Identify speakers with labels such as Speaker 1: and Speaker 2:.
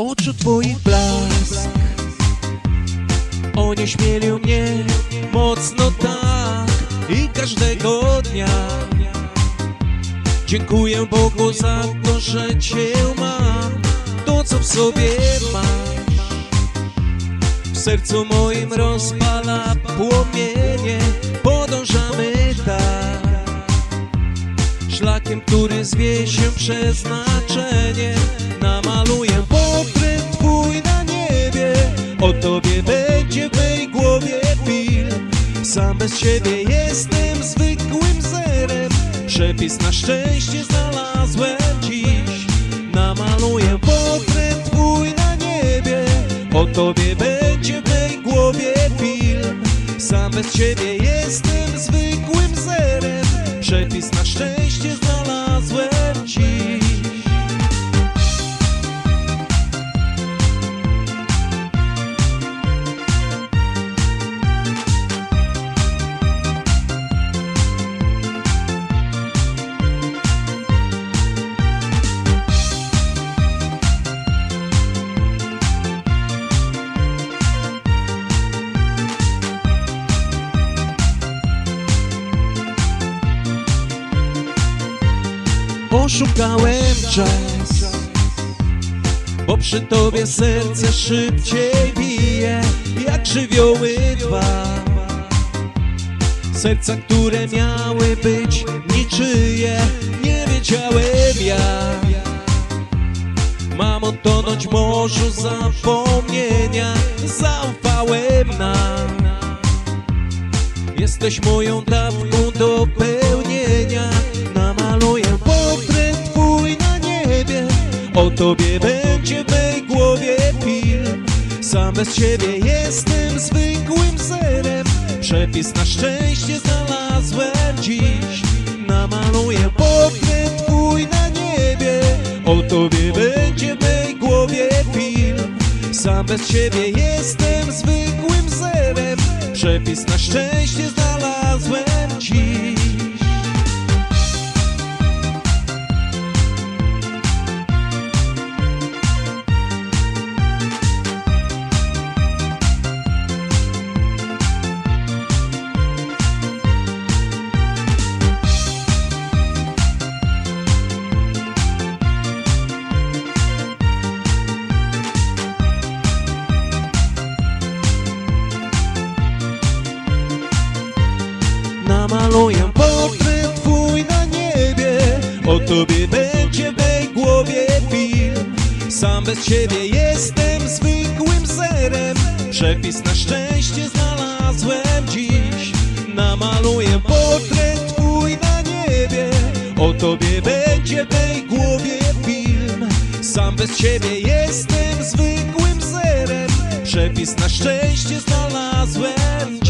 Speaker 1: oczu twoich blask. Onieśmielił mnie mocno tak I każdego dnia. Dziękuję Bogu za to, że Cię mam To co w sobie masz. W sercu moim rozpala płomienie. Podążamy tak. Szlakiem, który zwie się przeznaczenie. Namaluję Ciebie jestem zwykłym zerem Przepis na szczęście znalazłem dziś. Namaluję portret twój na niebie. O tobie będzie Oszukałem czas Bo przy tobie serce szybciej bije Jak żywioły dwa. Serca, które miały być niczyje Nie wiedziałem jak. Mam otonąć w morzu zapomnienia Zaufałem nam. Jesteś moją dawką do pełnienia O tobie będzie w mej głowie film Sam bez ciebie jestem zwykłym zerem Przepis na szczęście znalazłem dziś. Namaluję portret twój na niebie. O tobie będzie w mej głowie film Sam bez ciebie jestem zwykłym zerem Przepis na szczęście znalazłem dziś Namaluję portret twój na niebie O tobie będzie w mej głowie film. Sam bez ciebie jestem zwykłym zerem Przepis na szczęście znalazłem dziś. Namaluję portret twój na niebie O tobie będzie w mej głowie film. Sam bez ciebie jestem zwykłym zerem Przepis na szczęście znalazłem